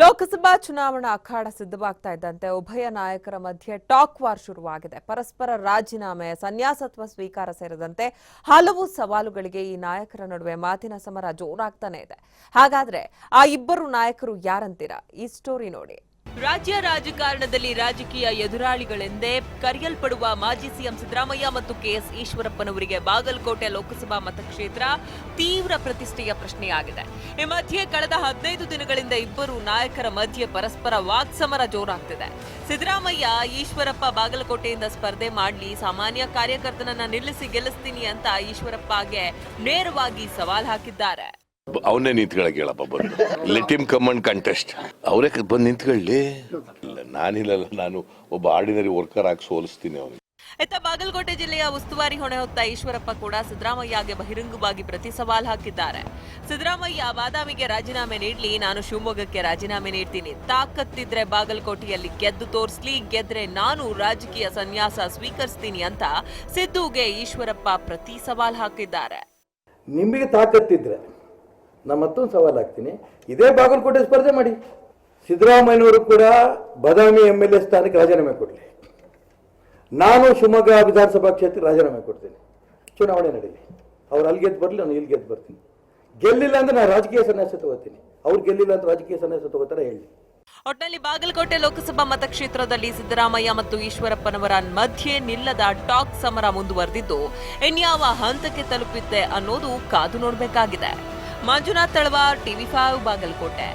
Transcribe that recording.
ಲೋಕಸಭಾ ಚುನಾವಣಾ ಅಖಾಡ ಸಿದ್ಧವಾಗ್ತಾ ಇದ್ದಂತೆ ಉಭಯ ನಾಯಕರ ಮಧ್ಯೆ ಟಾಕ್ ವಾರ್ ಶುರುವಾಗಿದೆ. ಪರಸ್ಪರ ರಾಜೀನಾಮೆ ಸನ್ಯಾಸತ್ವ ಸ್ವೀಕಾರ ಸೇರಿದಂತೆ ಹಲವು ಸವಾಲುಗಳಿಗೆ ಈ ನಾಯಕರ ನಡುವೆ ಮಾತಿನ ಸಮರ ಜೋರಾಗ್ತಾನೆ ಇದೆ. ಹಾಗಾದ್ರೆ ಆ ಇಬ್ಬರು ನಾಯಕರು ಯಾರಂತೀರಾ? ಈ ಸ್ಟೋರಿ ನೋಡಿ. ರಾಜ್ಯ ರಾಜಕಾರಣದಲ್ಲಿ ರಾಜಕೀಯ ಎದುರಾಳಿಗಳೆಂದೇ ಕರೆಯಲ್ಪಡುವ ಮಾಜಿ ಸಿಎಂ ಸಿದ್ದರಾಮಯ್ಯ ಮತ್ತು ಕೆಎಸ್ ಈಶ್ವರಪ್ಪನವರಿಗೆ ಬಾಗಲಕೋಟೆ ಲೋಕಸಭಾ ಮತಕ್ಷೇತ್ರ ತೀವ್ರ ಪ್ರತಿಷ್ಠೆಯ ಪ್ರಶ್ನೆಯಾಗಿದೆ. ಈ ಮಧ್ಯೆ ಕಳೆದ ಹದಿನೈದು ದಿನಗಳಿಂದ ಇಬ್ಬರು ನಾಯಕರ ಮಧ್ಯೆ ಪರಸ್ಪರ ವಾಕ್ಸಮರ ಜೋರಾಗ್ತಿದೆ. ಸಿದ್ದರಾಮಯ್ಯ, ಈಶ್ವರಪ್ಪ ಬಾಗಲಕೋಟೆಯಿಂದ ಸ್ಪರ್ಧೆ ಮಾಡ್ಲಿ, ಸಾಮಾನ್ಯ ಕಾರ್ಯಕರ್ತನನ್ನ ನಿಲ್ಲಿಸಿ ಗೆಲ್ಲಿಸ್ತೀನಿ ಅಂತ ಈಶ್ವರಪ್ಪಗೆ ನೇರವಾಗಿ ಸವಾಲ್ ಹಾಕಿದ್ದಾರೆ. ಅವನೇ ನಿಂತ್ಕೊಳಕ್ ಹೇಳಪ್ಪ ಬಂದು. Let him come and contest ಅವರೇ ಬಂದು ನಿಂತ್ಕೊಳ್ಳಿ. ಇಲ್ಲ ನಾನಿಲ್ಲಲ್ಲ ನಾನು ಒಬ್ಬ ಆರ್ಡಿನರಿ ವರ್ಕರ್ ಆಗಿ ಸೋಲಿಸ್ತೀನಿ ಅವನಿಗೆ. ಇತ್ತ ಬಾಗಲಕೋಟೆ ಜಿಲ್ಲೆಯ ಉಸ್ತುವಾರಿ ಹೊಣೆ ಹೊತ್ತ ಈಶ್ವರಪ್ಪ ಕೂಡ ಸಿದ್ದರಾಮಯ್ಯಗೆ ಬಹಿರಂಗವಾಗಿ ಪ್ರತಿ ಸವಾಲ್ ಹಾಕಿದ್ದಾರೆ. ಸಿದ್ದರಾಮಯ್ಯ ಬಾದಾಮಿಗೆ ರಾಜೀನಾಮೆ ನೀಡಲಿ ನಾನು ಶಿವಮೊಗ್ಗಕ್ಕೆ ರಾಜೀನಾಮೆ ನೀಡ್ತೀನಿ. ತಾಕತ್ತಿದ್ರೆ ಬಾಗಲಕೋಟೆಯಲ್ಲಿ ಗೆದ್ದು ತೋರಿಸ್ಲಿ ಗೆದ್ರೆ ನಾನು ರಾಜಕೀಯ ಸನ್ಯಾಸ ಸ್ವೀಕರಿಸ್ತೀನಿ ಅಂತ ಸಿದ್ದುಗೆ ಈಶ್ವರಪ್ಪ ಪ್ರತಿ ಸವಾಲ್ ಹಾಕಿದ್ದಾರೆ. ನಿಮಗೆ ತಾಕತ್ತಿದ್ರೆ ನಾನು ಮತ್ತೊಂದು ಸವಾಲು ಹಾಕ್ತೀನಿ. ಇದೇ ಬಾಗಲಕೋಟೆ ಸ್ಪರ್ಧೆ ಮಾಡಿ. ಸಿದ್ದರಾಮಯ್ಯನವರು ಕೂಡ ಬದಾಮಿ ಎಂ ಎಲ್ ಎ ಸ್ಥಾನಕ್ಕೆ ರಾಜೀನಾಮೆ ಕೊಡಲಿ. ನಾನು ಶಿವಮೊಗ್ಗ ವಿಧಾನಸಭಾ ಕ್ಷೇತ್ರಕ್ಕೆ ರಾಜೀನಾಮೆ ಕೊಡ್ತೀನಿ. ಚುನಾವಣೆ ನಡೀಲಿ. ಅವ್ರು ಅಲ್ಲಿ ಗೆದ್ದು ಬರಲಿ, ನಾನು ಇಲ್ಲಿ ಗೆದ್ದು ಬರ್ತೀನಿ. ಗೆಲ್ಲಿಲ್ಲ ಅಂದ್ರೆ ನಾನು ರಾಜಕೀಯ ಸನ್ಯಾಸ ತಗೋತೀನಿ. ಅವ್ರು ಗೆಲ್ಲಿಲ್ಲ ಅಂತ ರಾಜಕೀಯ ಸನ್ಯಾಸ ತಗೋತಾರೆ ಹೇಳಿ. ಒಟ್ಟಿನಲ್ಲಿ ಬಾಗಲಕೋಟೆ ಲೋಕಸಭಾ ಮತಕ್ಷೇತ್ರದಲ್ಲಿ ಸಿದ್ದರಾಮಯ್ಯ ಮತ್ತು ಈಶ್ವರಪ್ಪನವರ ಮಧ್ಯೆ ನಿಲ್ಲದ ಟಾಕ್ ಸಮರ ಮುಂದುವರೆದಿದ್ದು, ಇನ್ಯಾವ ಹಂತಕ್ಕೆ ತಲುಪಿದ್ದೆ ಅನ್ನೋದು ಕಾದು ನೋಡಬೇಕಾಗಿದೆ. Manjunath Talawar TV five Bagalkot